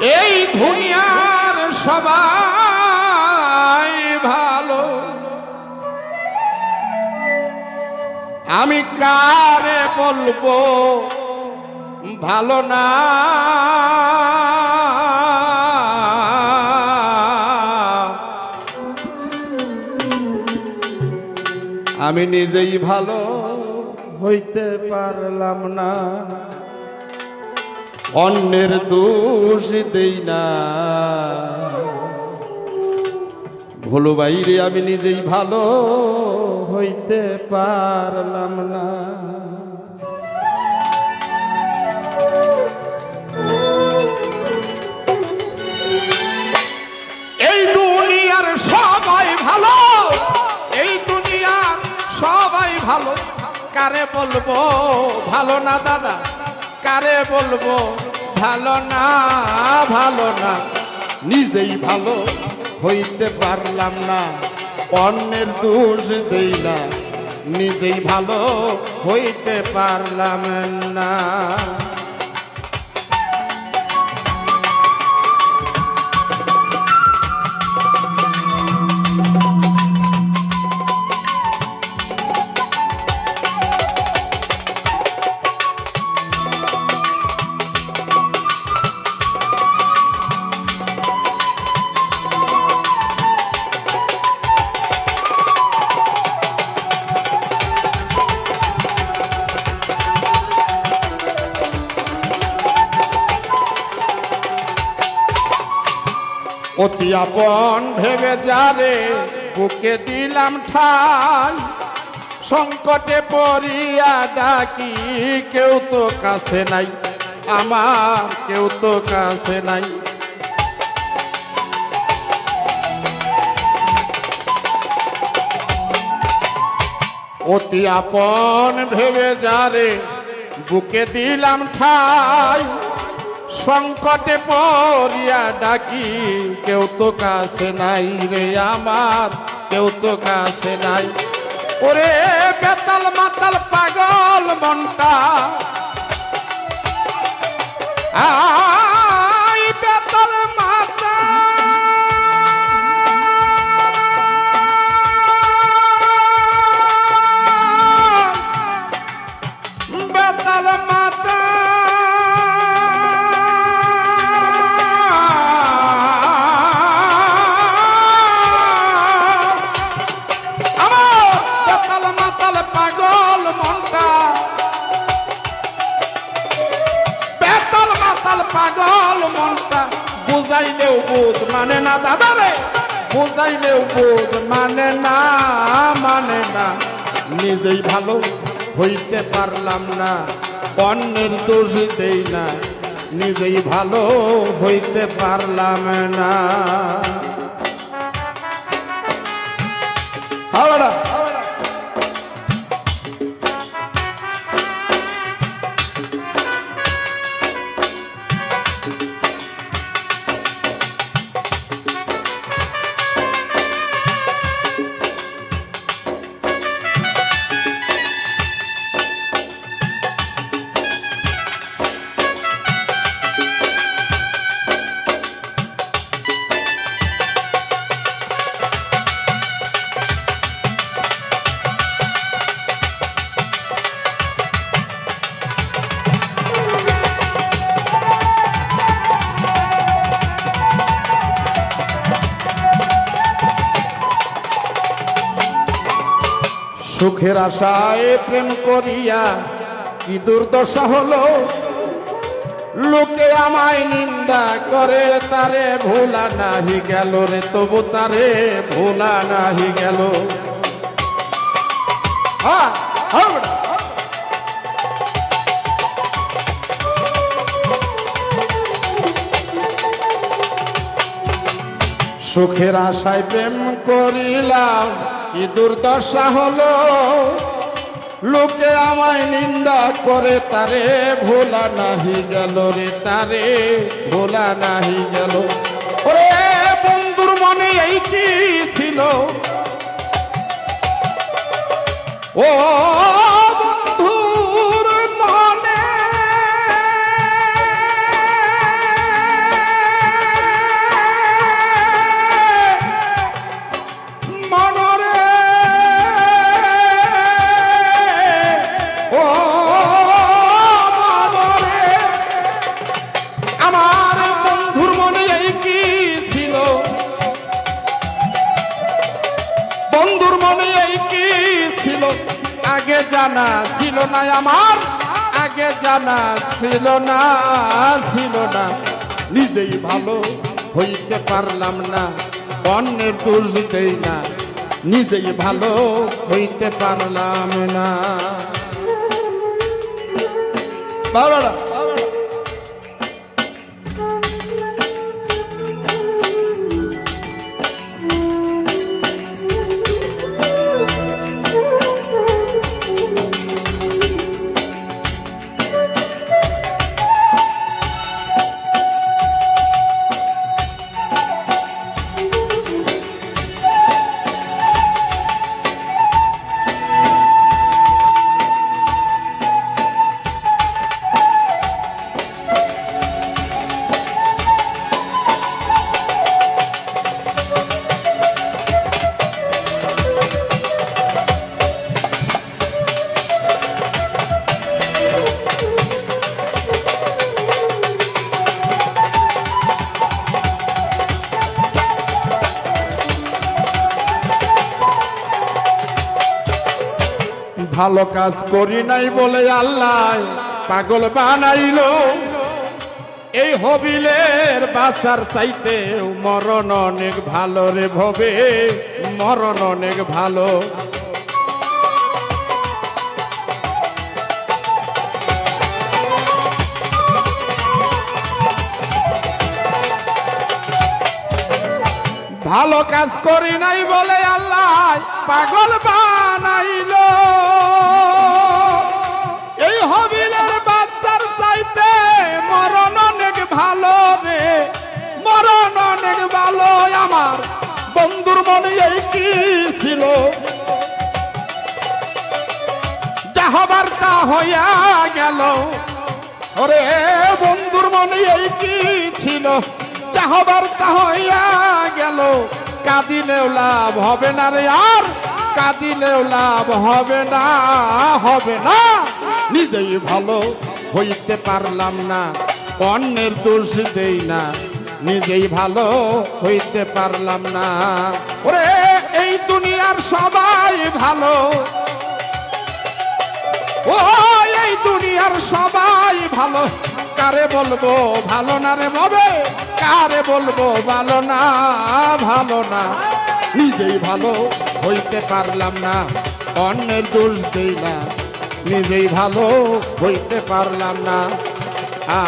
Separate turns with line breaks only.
এই দুনিয়ার সবাই ভালো। আমি কারে বলব, ভালো না। আমি নিজেই ভালো হইতে পারলাম না। অন্যের দোষ দেই না। ভুলো বাইরে, আমি নিজেই ভালো হইতে পারলাম না। এই দুনিয়ার সবাই ভালো, এই দুনিয়ার সবাই ভালো। কারে বলব, ভালো না দাদা? কারে বলব? ভালো না ভালো না। নিজেই ভালো হইতে পারলাম না, অন্যের দোষ দেই না নিজেই ভালো হইতে পারলাম না। অতি ভেবে যারে বুকে দিলাম ঠাই। সংকটে পড়িয়া ডাকি, কেউ তো কাছে নাই, আমার কেউ তো কাছে নাই। অতি আপন ভেবে যারে বুকে দিলাম ঠাই। সংকটে পড়িয়া ডাকি, কেউ তো কাছে নাই রে আমার, কেউ তো কাছে নাই। ওরে বেতাল মাতাল পাগল মনটা। আই পাগল মনটা, বুঝাইলেও বুঝ মানে না, দাদা রে। বুঝাইলেও বুঝ মানে না মানে না। নিজেই ভালো হইতে পারলাম না অন্যের দোষ দেই না। নিজেই ভালো হইতে পারলাম না। সুখের আশায় প্রেম করিয়া কি দুর্দশা হলো লোকে আমায় নিন্দা করে, তারে ভোলা নাহি গেল রে, তবু তারে ভোলা নাহি গেল। সুখের আশায় প্রেম করিলাম কি দুর্দশা হলো? লোকে আমায় নিন্দা করে, তারে ভোলা নাহি গেল রে, তারে ভোলা নাহি গেল। ওরে বন্ধুর মনে এই কি ছিল? ও জানা ছিল না আমার, আগে জানা ছিল না ছিল না। নিজেই ভালো হইতে পারলাম না, অন্যের দোষ দেই না। নিজেই ভালো হইতে পারলাম না। বাবারা ভালো কাজ করি নাই বলে আল্লাহ পাগল বানাইল। এই হবিলের বাসার চাইতে মরণ অনেক ভালো রে ভবে, মরণ অনেক ভালো। ভালো কাজ করি নাই বলে আল্লাহ পাগল বানাইল। এই হবিলের বাচ্চার চাইতে মরণ অনেক ভালো রে, মরণ অনেক ভালো। আমার বন্ধুর মনে এই কি ছিল? যা হবার তা হইয়া গেল, ওরে বন্ধুর মনে এই কি ছিল? চাহবার তা হইয়া গেল। কাঁদিলেও লাভ হবে না রে আর, কাঁদিলেও লাভ হবে না হবে না। নিজেই ভালো হইতে পারলাম না, অন্যের দোষ দেই না। নিজেই ভালো হইতে পারলাম না। ওরে, এই দুনিয়ার সবাই ভালো। ও, এই দুনিয়ার সবাই ভালো। কারে বলব, ভালো না রে ববে? কারে বলব, ভালো না ভালো না। নিজেই ভালো হইতে পারলাম না, অন্যের দোষ দেই না। নিজেই ভালো হইতে পারলাম না। আ